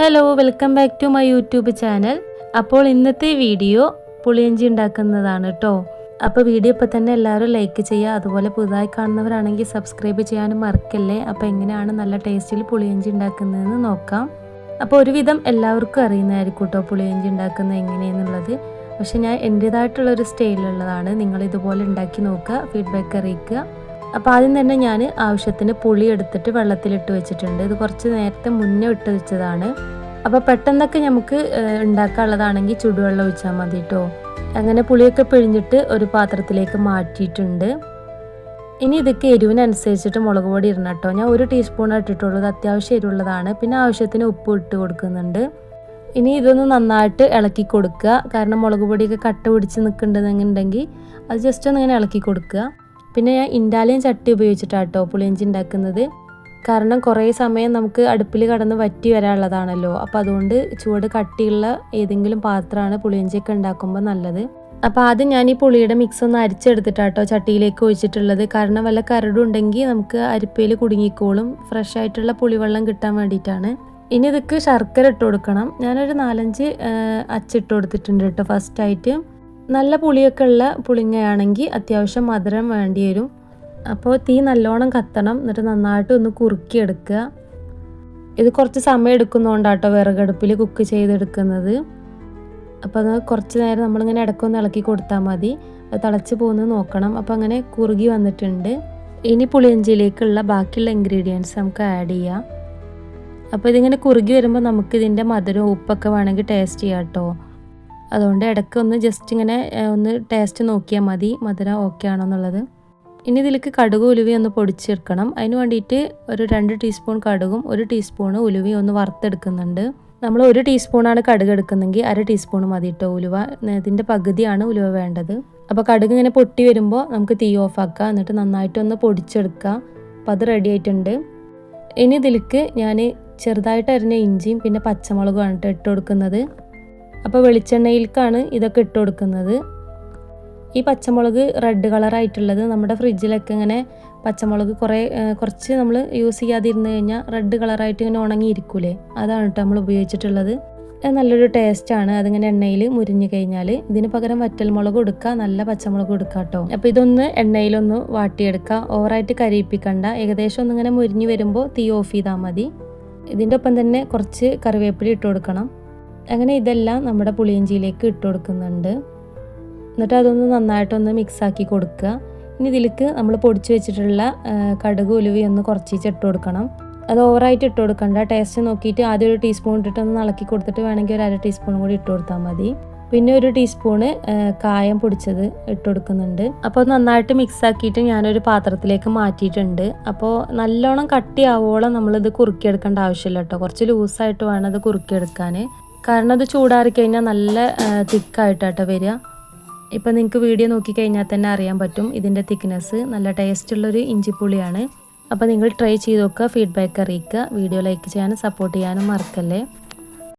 Hello welcome back to my YouTube channel അപ്പോൾ ഇന്നത്തെ video പുളിയഞ്ചി ഉണ്ടാക്കുന്നതാണ് കേട്ടോ അപ്പോൾ വീഡിയോ ഇപ്പോൾ തന്നെ എല്ലാവരും ലൈക്ക് ചെയ്യുക. അതുപോലെ പുതുതായി കാണുന്നവരാണെങ്കിൽ സബ്സ്ക്രൈബ് ചെയ്യാനും മറക്കല്ലേ? അപ്പോൾ എങ്ങനെയാണ് നല്ല ടേസ്റ്റിൽ പുളിയഞ്ചി ഉണ്ടാക്കുന്നതെന്ന് നോക്കാം. അപ്പോൾ ഒരുവിധം എല്ലാവർക്കും അറിയുന്നതായിരിക്കും കേട്ടോ പുളിയഞ്ചി ഉണ്ടാക്കുന്നത് എങ്ങനെയെന്നുള്ളത്. പക്ഷെ ഞാൻ എന്റേതായിട്ടുള്ളൊരു സ്റ്റൈലുള്ളതാണ് നിങ്ങൾ ഇതുപോലെ ഉണ്ടാക്കി നോക്കുക ഫീഡ്ബാക്ക് അറിയിക്കുക. അപ്പോൾ ആദ്യം തന്നെ ഞാൻ ആവശ്യത്തിന് പുളി എടുത്തിട്ട് വെള്ളത്തിലിട്ട് വെച്ചിട്ടുണ്ട്. ഇത് കുറച്ച് നേരത്തെ മുന്നേ ഇട്ട് വെച്ചതാണ്. അപ്പോൾ പെട്ടെന്നൊക്കെ നമുക്ക് ഉണ്ടാക്കാനുള്ളതാണെങ്കിൽ ചുടുവെള്ളം ഒഴിച്ചാൽ മതി കേട്ടോ അങ്ങനെ പുളിയൊക്കെ പിഴിഞ്ഞിട്ട് ഒരു പാത്രത്തിലേക്ക് മാറ്റിയിട്ടുണ്ട്. ഇനി ഇതൊക്കെ എരിവിനനുസരിച്ചിട്ട് മുളക് പൊടി ഇടണം കേട്ടോ ഞാൻ ഒരു ടീസ്പൂൺ ഇട്ടിട്ടുള്ളൂ. ഇത് അത്യാവശ്യം എരിവുള്ളതാണ്. പിന്നെ ആവശ്യത്തിന് ഉപ്പ് ഇട്ട് കൊടുക്കുന്നുണ്ട്. ഇനി ഇതൊന്ന് നന്നായിട്ട് ഇളക്കി കൊടുക്കുക. കാരണം മുളക് പൊടിയൊക്കെ കട്ട പിടിച്ച് നിൽക്കുന്നുണ്ടെന്നുണ്ടെങ്കിൽ അത് ജസ്റ്റ് ഒന്ന് ഇങ്ങനെ ഇളക്കി കൊടുക്കുക. പിന്നെ ഞാൻ ഇൻഡാലിയൻ ചട്ടി ഉപയോഗിച്ചിട്ടാണ് കേട്ടോ പുളിയഞ്ചി ഉണ്ടാക്കുന്നത്. കാരണം കുറേ സമയം നമുക്ക് അടുപ്പിൽ കടന്ന് വറ്റി വരാനുള്ളതാണല്ലോ. അപ്പോൾ അതുകൊണ്ട് ചൂട് കട്ടിയുള്ള ഏതെങ്കിലും പാത്രമാണ് പുളിയഞ്ചിയൊക്കെ ഉണ്ടാക്കുമ്പോൾ നല്ലത്. അപ്പോൾ ആദ്യം ഞാൻ ഈ പുളിയുടെ മിക്സ് ഒന്ന് അരിച്ചെടുത്തിട്ടാട്ടോ ചട്ടിയിലേക്ക് ഒഴിച്ചിട്ടുള്ളത്. കാരണം വല്ല കരടും ഉണ്ടെങ്കിൽ നമുക്ക് അരിപ്പയിൽ കുടുങ്ങിക്കോളും. ഫ്രഷ് ആയിട്ടുള്ള പുളിവെള്ളം കിട്ടാൻ വേണ്ടിയിട്ടാണ്. ഇനി ഇതൊക്കെ ശർക്കര ഇട്ട് കൊടുക്കണം. ഞാനൊരു നാലഞ്ച് അച്ചിട്ട് കൊടുത്തിട്ടുണ്ട് കേട്ടോ ഫസ്റ്റായിട്ട് നല്ല പുളിയൊക്കെ ഉള്ള പുളിങ്ങയാണെങ്കിൽ അത്യാവശ്യം മധുരം വേണ്ടി വരും അപ്പോൾ തീ നല്ലോണം കത്തണം. എന്നിട്ട് നന്നായിട്ട് ഒന്ന് കുറുക്കിയെടുക്കുക. ഇത് കുറച്ച് സമയം എടുക്കുന്നതുകൊണ്ടാട്ടോ വിറകടുപ്പിൽ കുക്ക് ചെയ്തെടുക്കുന്നത്. അപ്പോൾ അത് കുറച്ച് നേരം നമ്മളിങ്ങനെ ഇടക്കൊന്ന് ഇളക്കി കൊടുത്താൽ മതി. അത് തിളച്ച് പോകുന്നത് നോക്കണം. അപ്പോൾ അങ്ങനെ കുറുകി വന്നിട്ടുണ്ട്. ഇനി പുളിയഞ്ചിയിലേക്കുള്ള ബാക്കിയുള്ള ഇൻഗ്രീഡിയൻസ് നമുക്ക് ആഡ് ചെയ്യാം. അപ്പോൾ ഇതിങ്ങനെ കുറുകി വരുമ്പോൾ നമുക്ക് ഇതിന്റെ മധുരവും ഉപ്പൊക്കെ വേണമെങ്കിൽ ടേസ്റ്റ് ചെയ്യാം കേട്ടോ. അതുകൊണ്ട് ഇടയ്ക്ക് ഒന്ന് ജസ്റ്റ് ഇങ്ങനെ ഒന്ന് ടേസ്റ്റ് നോക്കിയാൽ മതി മധുരം ഓക്കെ ആണോ എന്നുള്ളത് ഇനി ഇതിലേക്ക് കടുക് ഉലുവി ഒന്ന് പൊടിച്ചെടുക്കണം. അതിന് വേണ്ടിയിട്ട് ഒരു രണ്ട് ടീസ്പൂൺ കടുകും ഒരു ടീസ്പൂണ് ഉലുവി ഒന്ന് വറുത്തെടുക്കുന്നുണ്ട്. നമ്മൾ ഒരു ടീസ്പൂണാണ് കടുക് എടുക്കുന്നെങ്കിൽ അര ടീസ്പൂൺ മതി കേട്ടോ ഉലുവ. ഇതിന്റെ പകുതിയാണ് ഉലുവ വേണ്ടത്. അപ്പോൾ കടുക് ഇങ്ങനെ പൊട്ടി വരുമ്പോൾ നമുക്ക് തീ ഓഫാക്കുക എന്നിട്ട് നന്നായിട്ടൊന്ന് പൊടിച്ചെടുക്കുക അപ്പോൾ അത് റെഡി ആയിട്ടുണ്ട്. ഇനി ഇതിലേക്ക് ഞാൻ ചെറുതായിട്ട് അരിഞ്ഞ ഇഞ്ചിയും പിന്നെ പച്ചമുളകുമാണ് കേട്ടോ ഇട്ട് കൊടുക്കുന്നത്. അപ്പോൾ വെളിച്ചെണ്ണയിലേക്കാണ് ഇതൊക്കെ ഇട്ട് കൊടുക്കുന്നത്. ഈ പച്ചമുളക് റെഡ് കളറായിട്ടുള്ളത് നമ്മുടെ ഫ്രിഡ്ജിലൊക്കെ ഇങ്ങനെ പച്ചമുളക് കുറേ കുറച്ച് നമ്മൾ യൂസ് ചെയ്യാതിരുന്ന് കഴിഞ്ഞാൽ റെഡ് കളറായിട്ട് ഇങ്ങനെ ഉണങ്ങിയിരിക്കൂലേ? അതാണ് കേട്ടോ നമ്മൾ ഉപയോഗിച്ചിട്ടുള്ളത്. നല്ലൊരു ടേസ്റ്റാണ് അതിങ്ങനെ എണ്ണയിൽ മുരിഞ്ഞു കഴിഞ്ഞാൽ ഇതിന് പകരം വറ്റൽമുളക് കൊടുക്കുക നല്ല പച്ചമുളക് കൊടുക്കുക കേട്ടോ. അപ്പോൾ ഇതൊന്ന് എണ്ണയിലൊന്ന് വാട്ടിയെടുക്കുക. ഓവറായിട്ട് കരിയിപ്പിക്കണ്ട. ഏകദേശം ഒന്നിങ്ങനെ മുരിഞ്ഞു വരുമ്പോൾ തീ ഓഫ് ചെയ്താൽ മതി. ഇതിന്റെ ഒപ്പം തന്നെ കുറച്ച് കറിവേപ്പില ഇട്ട് കൊടുക്കണം. അങ്ങനെ ഇതെല്ലാം നമ്മുടെ പുളിയഞ്ചിയിലേക്ക് ഇട്ട് കൊടുക്കുന്നുണ്ട്. എന്നിട്ട് അതൊന്ന് നന്നായിട്ടൊന്ന് മിക്സാക്കി കൊടുക്കുക. ഇനി ഇതിലേക്ക് നമ്മൾ പൊടിച്ച് വെച്ചിട്ടുള്ള കടുക് ഉലുവി ഒന്ന് കുറച്ചിച്ച് ഇട്ട് കൊടുക്കണം. അത് ഓവറായിട്ട് ഇട്ട് കൊടുക്കണ്ട. ടേസ്റ്റ് നോക്കിയിട്ട് ആദ്യം ഒരു ടീസ്പൂൺ ഇട്ടിട്ടൊന്ന് നളക്കി കൊടുത്തിട്ട് വേണമെങ്കിൽ ഒരു അര ടീസ്പൂൺ കൂടി ഇട്ട് കൊടുത്താൽ മതി. പിന്നെ ഒരു ടീസ്പൂണ് കായം പൊടിച്ചത് ഇട്ട് കൊടുക്കുന്നുണ്ട്. അപ്പോൾ നന്നായിട്ട് മിക്സ് ആക്കിയിട്ട് ഞാനൊരു പാത്രത്തിലേക്ക് മാറ്റിയിട്ടുണ്ട്. അപ്പോൾ നല്ലോണം കട്ടിയാവോളം നമ്മളിത് കുറുക്കിയെടുക്കേണ്ട ആവശ്യമില്ല കേട്ടോ. കുറച്ച് ലൂസായിട്ട് വേണം ഇത് കുറുക്കിയെടുക്കാൻ. കാരണം അത് ചൂടാറി കഴിഞ്ഞാൽ നല്ല തിക്കായിട്ടാട്ടോ വരിക. ഇപ്പം നിങ്ങൾക്ക് വീഡിയോ നോക്കിക്കഴിഞ്ഞാൽ തന്നെ അറിയാൻ പറ്റും. ഇതിന്റെ തിക്നെസ് നല്ല ടേസ്റ്റ് ടേസ്റ്റുള്ളൊരു ഇഞ്ചിപ്പുളിയാണ്. അപ്പോൾ നിങ്ങൾ ട്രൈ ചെയ്ത് നോക്കുക ഫീഡ്ബാക്ക് അറിയിക്കുക. വീഡിയോ ലൈക്ക് ചെയ്യാനും സപ്പോർട്ട് ചെയ്യാനും മറക്കല്ലേ.